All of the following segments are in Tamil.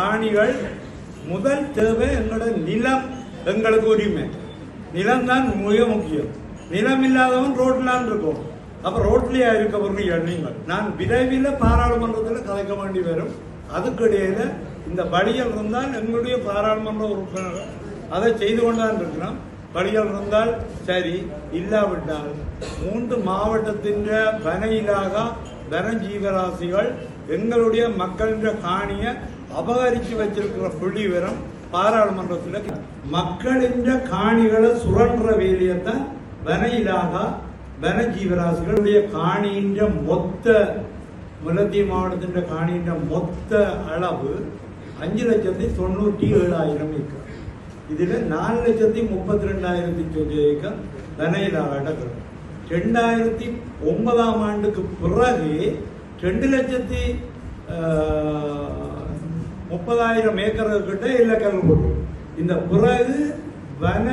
காணிகள் முதல் தேவை எங்களோட நிலம். எங்களுக்கு உரிமை. நிலம் தான் மிக முக்கியம். நிலம் இல்லாதவன் ரோட்லான் இருக்கும். அப்ப ரோட்லயா இருக்கவர்கள் நீங்கள் நான் விரைவில் பாராளுமன்றத்தில் கலைக்க வேண்டி வரும். அதுக்கிடையில இந்த வழிகள் இருந்தால் எங்களுடைய பாராளுமன்ற உறுப்பினர்கள் அதை செய்து கொண்டான் இருக்கிறோம். வழிகள் இருந்தால் சரி இல்லாவிட்டால் மூன்று மாவட்டத்தின் வனையிலாக வனஜீவராசிகள் எங்களுடைய மக்களின் காணியை அபகரித்து வச்சிருக்கிற புள்ளி விவரம் பாராளுமன்றத்தில் மக்களின் காணிகளை சுழன்ற வேலையை தான் வன இலாகா வன ஜீவராசிகளுடைய காணின்ற மொத்த முலத்தி மாவட்டத்தின் காணின்ற மொத்த அளவு அஞ்சு லட்சத்தி தொண்ணூற்றி ஏழாயிரம் ஏக்கர். இதில் நாலு லட்சத்தி முப்பத்தி ரெண்டாயிரத்தி சொல்லி ஏக்கர் வன இலாகாட்ட ரெண்டாயிரத்தி ஒன்பதாம் ஆண்டுக்கு பிறகு ரெண்டு லட்சத்தி முப்பதாயிரம் ஏக்கர் கிட்ட இல்லக்கல் போட்டு. இந்த பிறகு வன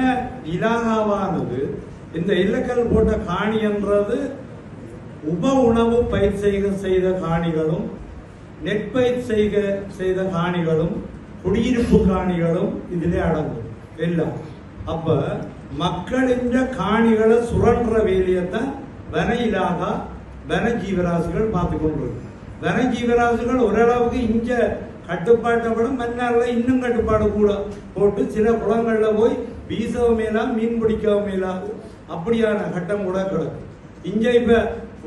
இலாகாவானது இந்த இல்லக்கல் போட்ட காணி என்றது உப உணவு பயிர் செய்க செய்த காணிகளும் நெற்பயிர் செய்க செய்த காணிகளும் குடியிருப்பு காணிகளும் இதிலே அடங்கும். எல்லாம் அப்ப மக்களின் காணிகளை சுரன்ற வேலையத்தான் வன இலாகா வன ஜீவராசிகள் பார்த்து கொண்டிருக்கு வன ஜீவராசிகள் ஓரளவுக்கு இங்க கட்டுப்பாட்டை விட மன்னாரில் இன்னும் கட்டுப்பாடு கூட போட்டு சில குளங்களில் போய் வீசவும் மேலாம் மீன் பிடிக்கவும் மேலாது அப்படியான கட்டம் கூட கிடக்கும் இங்கே இப்போ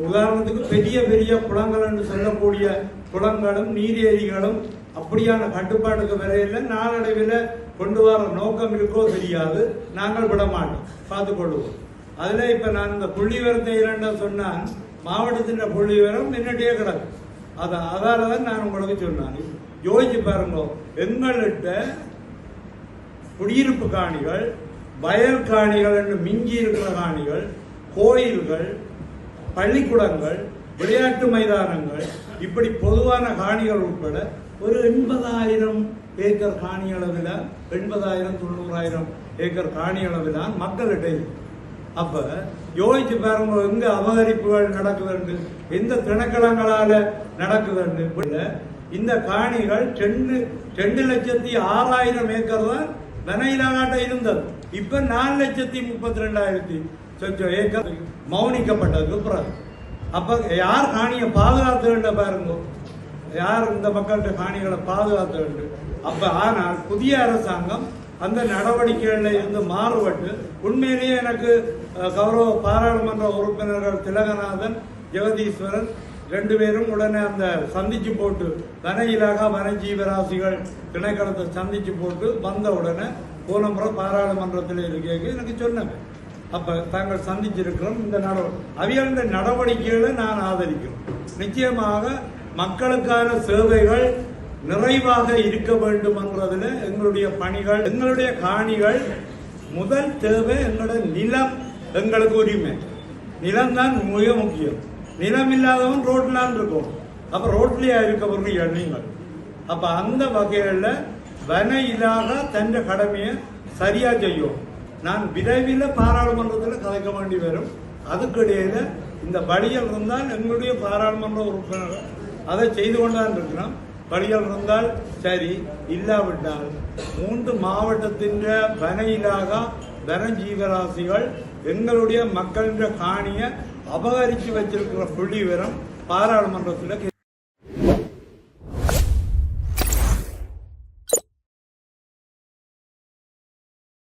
உதாரணத்துக்கு பெரிய பெரிய குளங்கள் என்று சொல்லக்கூடிய குளங்களும் நீரேரிகளும் அப்படியான கட்டுப்பாட்டுக்கு வரையில் நாளடைவில் கொண்டு வர நோக்கம் இருக்கோ தெரியாது. நாங்கள் விட மாட்டோம் பார்த்துக்கொள்வோம் அதில் இப்போ நான் இந்த புள்ளி விவரத்தை சொன்னால் சொன்னான் மாவட்டத்தின் புள்ளி விவரம் என்னட்டே அதை அதால தான் நான் உங்களுக்கு சொன்னேன். யோசிச்சு பாருங்க எங்கள்கிட்ட குடியிருப்பு காணிகள் வயல் காணிகள் என்று மிஞ்சி இருக்கிற காணிகள் கோயில்கள் பள்ளிக்கூடங்கள் விளையாட்டு மைதானங்கள் இப்படி பொதுவான காணிகள் உட்பட ஒரு எண்பதாயிரம் ஏக்கர் காணி அளவில் எண்பதாயிரம் தொண்ணூறாயிரம் ஏக்கர் காணி அளவிலான் மக்களிடையே அப்ப யோசிச்சு பாருங்க எங்க அபகரிப்புகள் நடக்குதுன்னு எந்த திணக்கலங்களால நடக்குதுன்னு இப்ப இந்த காணிகள் ரெண்டு ரெண்டு லட்சத்தி ஆறாயிரம் ஏக்கர் தான் வெனையிலாட்ட இருந்தது. இப்ப நாலு லட்சத்தி முப்பத்தி ரெண்டாயிரத்தி சொச்சம் ஏக்கர் மௌனிக்கப்பட்டதுக்கு பிறகு. அப்ப யார் காணியை பாதுகாத்து வேண்ட பாருங்க? யார் இந்த மக்கள்கிட்ட காணிகளை பாதுகாத்து வேண்டும் அப்ப ஆனால் புதிய அரசாங்கம் அந்த நடவடிக்கைகளில் இருந்து மாறுபட்டு உண்மையிலேயே எனக்கு கௌரவ பாராளுமன்ற உறுப்பினர்கள் திலகநாதன் ஜெகதீஸ்வரன் ரெண்டு பேரும் உடனே அந்த சந்திச்சு போட்டு வன இலாகா திணைக்களத்தை சந்திச்சு போட்டு வந்த உடனே போன முறை பாராளுமன்றத்தில் இருக்க எனக்கு சொன்னாங்க. அப்போ தாங்கள் சந்திச்சிருக்கிறோம் இந்த நடவடிக்கை அவியல்ட நடவடிக்கைகளை நான் ஆதரிக்கிறோம். நிச்சயமாக மக்களுக்கான சேவைகள் நிறைவாக இருக்க வேண்டும் என்றதுல எங்களுடைய பணிகள் எங்களுடைய காணிகள் முதல் தேவை எங்களோட நிலம் எங்களுக்கு உரிமை. நிலம் தான் மிக முக்கியம். நிலம் இல்லாதவன் ரோட்லான் இருக்கும். அப்ப ரோட்லயா இருக்கவர்கள் நீங்கள் அப்ப அந்த வகையில வன இலாக தன் கடமையை சரியா செய்யும். நான் விரைவில் பாராளுமன்றத்தில் கலைக்க வேண்டி வரும். அதுக்கிடையில இந்த வழியில் இருந்தால் எங்களுடைய பாராளுமன்ற உறுப்பினர்கள் அதை செய்து கொண்டான் இருக்கிறோம் வழிகள் இருந்தால் சரி இல்லாவிட்டால். மூன்று மாவட்டத்தின் பனையிலாக இலாகா வன ஜீவராசிகள் எங்களுடைய மக்களின் காணியை அபகரித்து வச்சிருக்கிற புள்ளி விவரம் பாராளுமன்றத்தில்